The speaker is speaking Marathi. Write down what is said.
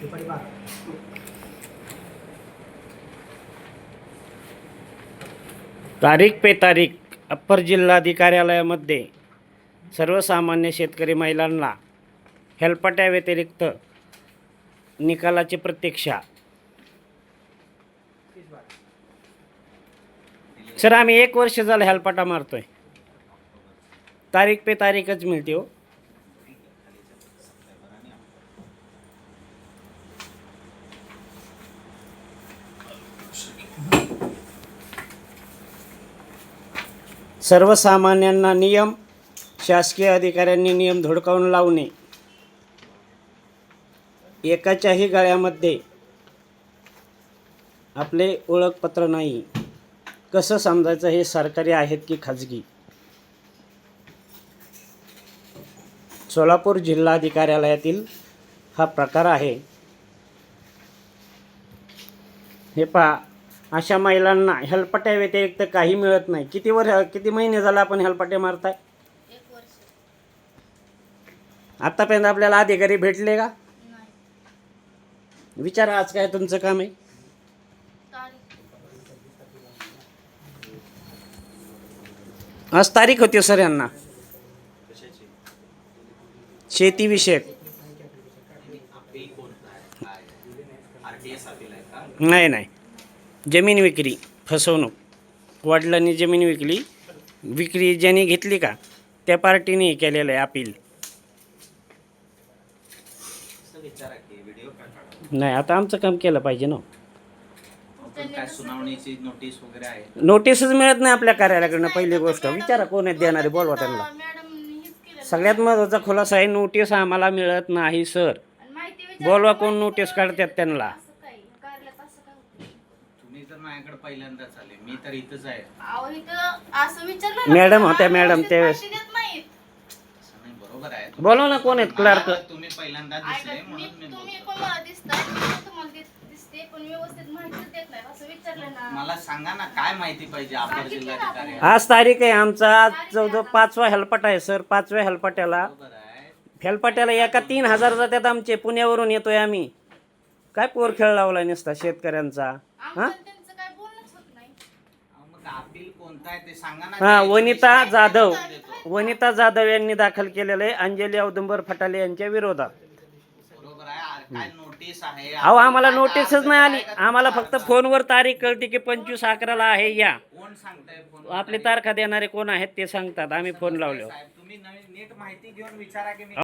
दुपारी बारा तारीख पे तारीख अप्पर जिल्हाधिकार्यालयामध्ये सर्वसामान्य शेतकरी महिलांना हेलपाट्याव्यतिरिक्त निकालाची प्रतीक्षा. सर आम्ही एक वर्ष झालं हेलपाटा मारतोय. तारीख पे तारीखच मिळते हो. सर्वसामान्यांना नियम शासकीय अधिकाऱ्यांनी नियम धुडकावून लावणे. एकाच्याही गळ्यामध्ये आपले ओळखपत्र नाही. कसं समजायचं हे सरकारी आहेत की खाजगी? सोलापूर जिल्हाधिकार्यालयातील हा प्रकार आहे. हे पहा. अशा महिलांना हेलपट्या व्यतिरिक्त काही मिळत नाही. किती वर किती महिने झाला आपण हेलपट्टे मारताय? एक वर्ष आत्तापर्यंत आपल्याला अधिकारी भेटले का? नाही. विचारा आज काय तुमचं काम आहे. आज तारीख होती सर यांना. शेतीविषयक नाही नाही. जमीन विक्री फसवणूक. वडिलांनी जमीन विकली विक्री ज्यांनी घेतली का त्या पार्टीने केलेलं आहे अपील. नाही आता आमचं काम केलं पाहिजे ना. नोटीस नोटीसच मिळत नाही आपल्या कार्यालयाकडनं पहिली गोष्ट. विचारा कोण आहेत देणारे बोलवा त्यांना. सगळ्यात महत्त्वाचा खुलासा आहे नोटीस आम्हाला मिळत नाही सर. बोलवा कोण नोटीस काढतात त्यांना असं काय कार्यालयात असं काय होतं? तुम्ही तर माझ्याकडे पहिल्यांदाच आले. मी तर इथंच आहे. अहो इथं असं विचारलं ना मॅडम होत्या, मॅडम, व्यवस्थित त्यावेळेस. माहिती देत नाहीत. असं नाही बरोबर आहे. बोलवा ना कोण आहेत क्लार्क मला तुम्ही पहिल्यांदा दिसले मी- म्हणून मी तुम्ही बोलतो. पण मला दिसताय? मी पण तुम्हाला दिस- दिसते पण व्यवस्थित माहितीच देत नाही असं विचारलं ना. मला सांगा ना काय माहिती पाहिजे अपर जिल्हाधिकारी. आज तारीख आहे आमचा. आज जवळजवळ पाचवा हेलपाटा आहे सर पाचव्या हेलपाट्याला. बरोबर आहे. हेलपाट्याला एका तीन हजार जातात आमचे. पुण्यावरून येतोय आम्ही. काय पोर खेळ लावलाय नसता शेतकऱ्यांचा? हा काय बोलणंच होत नाही अहो, मग अपील कोणता आहे ते सांगा ना हा वनिता जाधव. वनिता जाधव यांनी दाखल केलेलं आहे अंजली औदुंबर फटाले यांच्या विरोधात. अहो आम्हाला नोटीसच नाही आली. आम्हाला फक्त? फोनवर तारीख कळते की पंचवीस अकराला आहे या. आपली तारखा? देणारे कोण आहेत ते सांगतात. आम्ही फोन लावलो.